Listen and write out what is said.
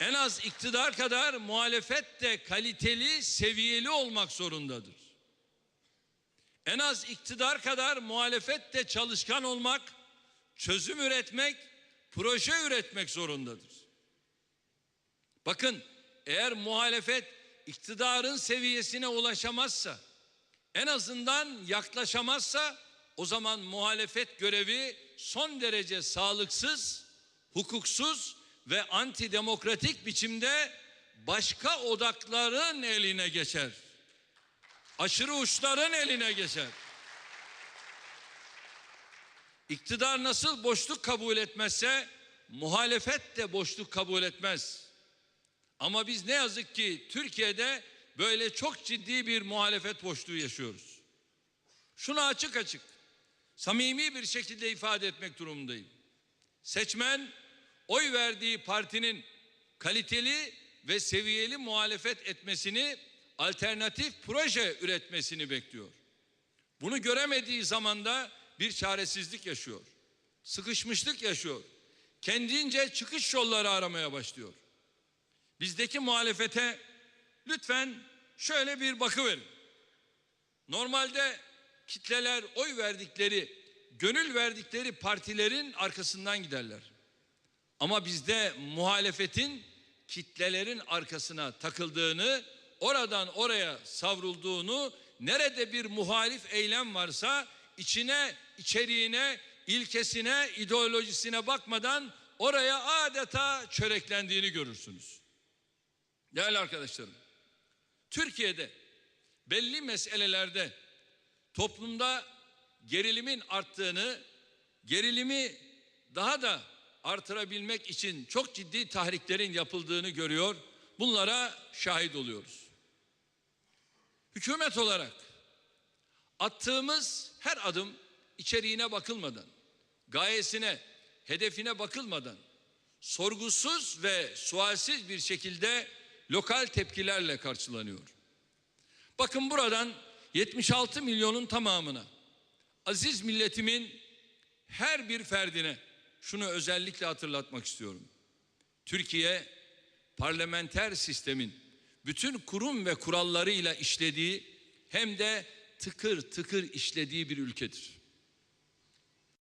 En az iktidar kadar muhalefet de kaliteli, seviyeli olmak zorundadır. En az iktidar kadar muhalefet de çalışkan olmak, çözüm üretmek, proje üretmek zorundadır. Bakın eğer muhalefet iktidarın seviyesine ulaşamazsa, en azından yaklaşamazsa o zaman muhalefet görevi son derece sağlıksız, hukuksuz ve antidemokratik biçimde başka odakların eline geçer. Aşırı uçların eline geçer. İktidar nasıl boşluk kabul etmezse muhalefet de boşluk kabul etmez. Ama biz ne yazık ki Türkiye'de böyle çok ciddi bir muhalefet boşluğu yaşıyoruz. Şunu açık açık, samimi bir şekilde ifade etmek durumundayım. Seçmen oy verdiği partinin kaliteli ve seviyeli muhalefet etmesini, alternatif proje üretmesini bekliyor. Bunu göremediği zaman da bir çaresizlik yaşıyor. Sıkışmışlık yaşıyor. Kendince çıkış yolları aramaya başlıyor. Bizdeki muhalefete lütfen şöyle bir bakıverin. Normalde kitleler oy verdikleri, gönül verdikleri partilerin arkasından giderler. Ama bizde muhalefetin kitlelerin arkasına takıldığını, oradan oraya savrulduğunu, nerede bir muhalif eylem varsa içine, içeriğine, ilkesine, ideolojisine bakmadan oraya adeta çöreklendiğini görürsünüz. Değerli arkadaşlarım, Türkiye'de belli meselelerde toplumda gerilimin arttığını, gerilimi daha da artırabilmek için çok ciddi tahriklerin yapıldığını görüyor. Bunlara şahit oluyoruz. Hükümet olarak attığımız her adım içeriğine bakılmadan, gayesine, hedefine bakılmadan sorgusuz ve sualsiz bir şekilde lokal tepkilerle karşılanıyor. Bakın buradan 76 milyonun tamamına, aziz milletimin her bir ferdine şunu özellikle hatırlatmak istiyorum. Türkiye parlamenter sistemin bütün kurum ve kurallarıyla işlediği hem de tıkır tıkır işlediği bir ülkedir.